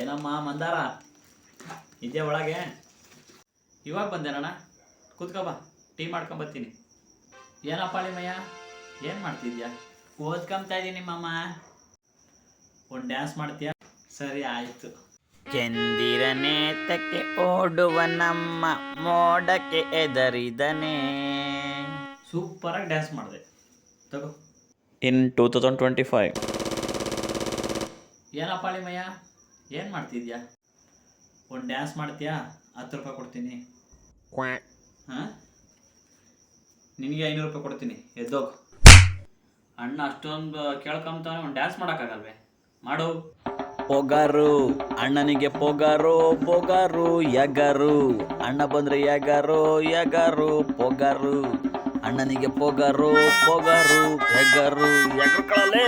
ಏನಮ್ಮ ಮಂದಾರ? ಇದೆಯಾ ಒಳಗೆ? ಇವಾಗ ಬಂದೇನಣ್ಣ? ಕೂತ್ಕೋ ಬಾ ಟೀ ಮಾಡ್ಕೊಂಬರ್ತೀನಿ ಏನಪ್ಪ ಅಳಿಮಯ್ಯ ಏನು ಮಾಡ್ತಿದ್ಯಾ? ಓದ್ಕೊಂತಾ ಇದ್ದೀನಿ ಮಮ್ಮ ಒಂದು ಡ್ಯಾನ್ಸ್ ಮಾಡ್ತೀಯ? ಸರಿ ಆಯಿತು. ಚಂದಿರನೇತಕ್ಕೆ ಓಡುವ ನಮ್ಮ ಮೋಡಕ್ಕೆ ಎದರಿದನೆ ಸೂಪರಾಗಿ ಡ್ಯಾನ್ಸ್ ಮಾಡಿದೆ. ತಗೋ. In two thousand twenty five ಏನಪ್ಪ ಅಳಿಮಯ್ಯ ಏನು ಮಾಡ್ತಿದ್ಯಾ? ಒಂದು ಡ್ಯಾನ್ಸ್ ಮಾಡ್ತೀಯಾ? ಹತ್ತು ರೂಪಾಯಿ ಕೊಡ್ತೀನಿ. ಹಾಂ? ನಿನಗೆ ಐನೂರು ರೂಪಾಯಿ ಕೊಡ್ತೀನಿ. ಎದ್ದೋಗು. ಅಣ್ಣ ಅಷ್ಟೊಂದು ಕೇಳ್ಕೊಂತಾನೆ ಒಂದು ಡ್ಯಾನ್ಸ್ ಮಾಡೋಕ್ಕಾಗಲ್ವೇ? ಮಾಡು. ಪೊಗಾರು. ಅಣ್ಣನಿಗೆ ಪೊಗಾರು ಪೊಗಾರು ಯಗಾರು. ಅಣ್ಣ ಬಂದ್ರೆ ಯಗಾರು ಯಗಾರು ಪೊಗಾರು. ಅಣ್ಣನಿಗೆ ಪೊಗಾರು ಪೊಗಾರು ಯಗಾರು. ಯಗರು ಕಳಲೇ